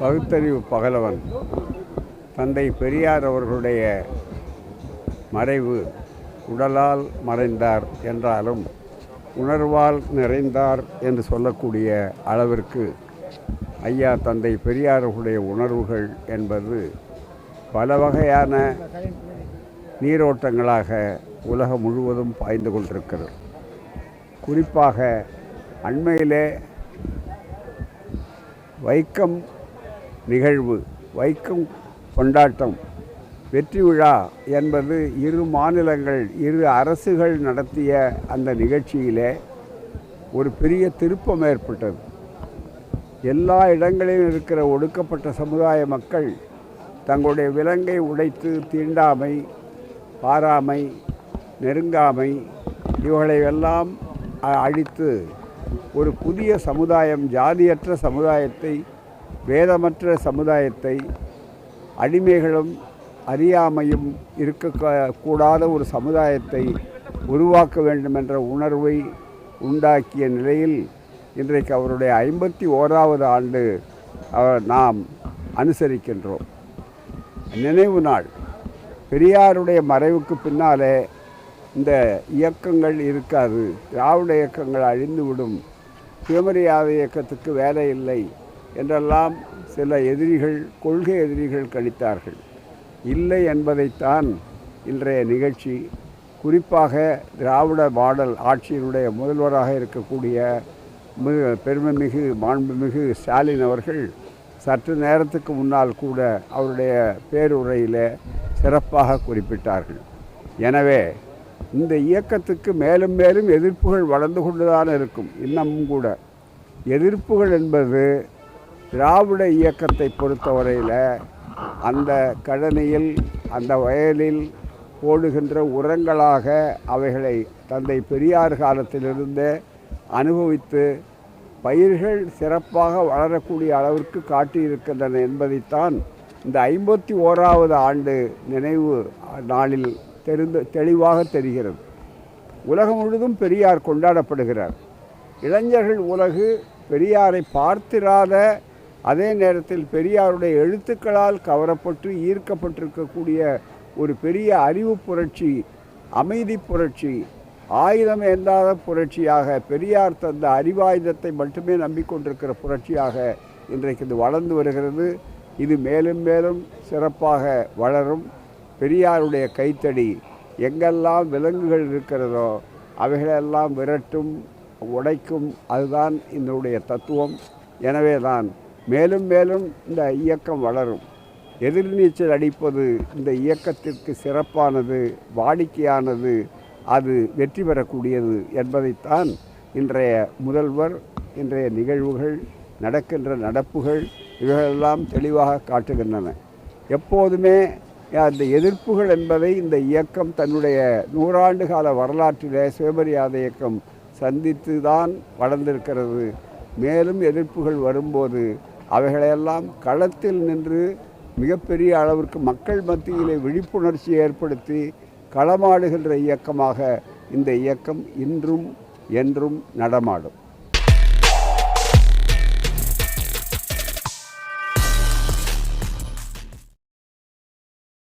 பகுத்தறிவு பகலவன் தந்தை பெரியார் அவர்களுடைய மறைவு உடலால் மறைந்தார் என்றாலும் உணர்வால் நிறைந்தார் என்று சொல்லக்கூடிய அளவிற்கு ஐயா தந்தை பெரியாரர்களுடைய உணர்வுகள் என்பது பல வகையான நீரோட்டங்களாக உலகம் முழுவதும் பாய்ந்து கொண்டிருக்கிறது. குறிப்பாக அண்மையிலே வைக்கம் நிகழ்வு வைக்கம் கொண்டாட்டம் வெற்றி விழா என்பது இரு மாநிலங்கள் இரு அரசுகள் நடத்திய அந்த நிகழ்ச்சியிலே ஒரு பெரிய திருப்பம் ஏற்பட்டது. எல்லா இடங்களிலும் இருக்கிற ஒடுக்கப்பட்ட சமுதாய மக்கள் தங்களுடைய விலங்கை உடைத்து தீண்டாமை பாராமை நெருங்காமை இவைகளை எல்லாம் அ- அழித்து ஒரு புதிய சமுதாயம் ஜாதியற்ற சமுதாயத்தை வேதமற்ற சமுதாயத்தை அடிமைகளும் அறியாமையும் இருக்க கூடாத ஒரு சமுதாயத்தை உருவாக்க வேண்டும் என்ற உணர்வை உண்டாக்கிய நிலையில் இன்றைக்கு அவருடைய ஐம்பத்தி ஓராவது ஆண்டு நாம் அனுசரிக்கின்றோம். நினைவு நாள். பெரியாருடைய மறைவுக்கு பின்னாலே இந்த இயக்கங்கள் இருக்காது. திராவிட இயக்கங்கள் அழிந்துவிடும். சுயமரியாதை இயக்கத்துக்கு வேலை இல்லை. என்றெல்லாம் சில எதிரிகள் கொள்கை எதிரிகள் கணித்தார்கள். இல்லை என்பதைத்தான் இன்றைய நிகழ்ச்சி குறிப்பாக திராவிட மாடல் ஆட்சியினுடைய முதல்வராக இருக்கக்கூடிய மிக பெருமைமிகு மாண்புமிகு ஸ்டாலின் அவர்கள் சற்று நேரத்துக்கு முன்னால் கூட அவருடைய பேருரையில் சிறப்பாக குறிப்பிட்டார்கள். எனவே இந்த இயக்கத்துக்கு மேலும் மேலும் எதிர்ப்புகள் வளர்ந்து கொண்டுதான் இருக்கும் இன்னமும் கூட. எதிர்ப்புகள் என்பது திராவிட இயக்கத்தை பொறுத்தவரையில் அந்த கழனியில் அந்த வயலில் போடுகின்ற உரங்களாக அவைகளை தந்தை பெரியார் காலத்திலிருந்தே அனுபவித்து பயிர்கள் சிறப்பாக வளரக்கூடிய அளவிற்கு காட்டியிருக்கின்றன என்பதைத்தான் இந்த ஐம்பத்தி ஓராவது ஆண்டு நினைவு நாளில் தெரிந்து தெளிவாக தெரிகிறது. உலகம் முழுதும் பெரியார் கொண்டாடப்படுகிறார். இளைஞர்கள் உலகு பெரியாரை பார்த்திராத அதே நேரத்தில் பெரியாருடைய எழுத்துக்களால் கவரப்பட்டு ஈர்க்கப்பட்டிருக்கக்கூடிய ஒரு பெரிய அறிவு புரட்சி அமைதி புரட்சி ஆயுதம் ஏந்தாத புரட்சியாக பெரியார் தந்த அறிவாயுதத்தை மட்டுமே நம்பிக்கொண்டிருக்கிற புரட்சியாக இன்றைக்கு இது வளர்ந்து வருகிறது. இது மேலும் மேலும் சிறப்பாக வளரும். பெரியாருடைய கைத்தடி எங்கெல்லாம் விலங்குகள் இருக்கிறதோ அவைகளெல்லாம் விரட்டும் உடைக்கும். அதுதான் இதனுடைய தத்துவம். எனவே தான் மேலும் மேலும் இந்த இயக்கம் வளரும். எதிர்நீச்சல் அடிப்பது இந்த இயக்கத்திற்கு சிறப்பானது வாடிக்கையானது அது வெற்றி பெறக்கூடியது என்பதைத்தான் இன்றைய முதல்வர் இன்றைய நிகழ்வுகள் நடக்கின்ற நடப்புகள் இவைகளெல்லாம் தெளிவாக காட்டுகின்றன. எப்போதுமே அந்த எதிர்ப்புகள் என்பதை இந்த இயக்கம் தன்னுடைய நூறாண்டு கால வரலாற்றிலே சுயமரியாதை இயக்கம் சந்தித்து தான் வளர்ந்திருக்கிறது. மேலும் எதிர்ப்புகள் வரும்போது அவைகளையெல்லாம் களத்தில் நின்று மிகப்பெரிய அளவிற்கு மக்கள் மத்தியிலே விழிப்புணர்ச்சி ஏற்படுத்தி களமாடுகின்ற இயக்கமாக இந்த இயக்கம் இன்றும் என்றும் நடமாடும்.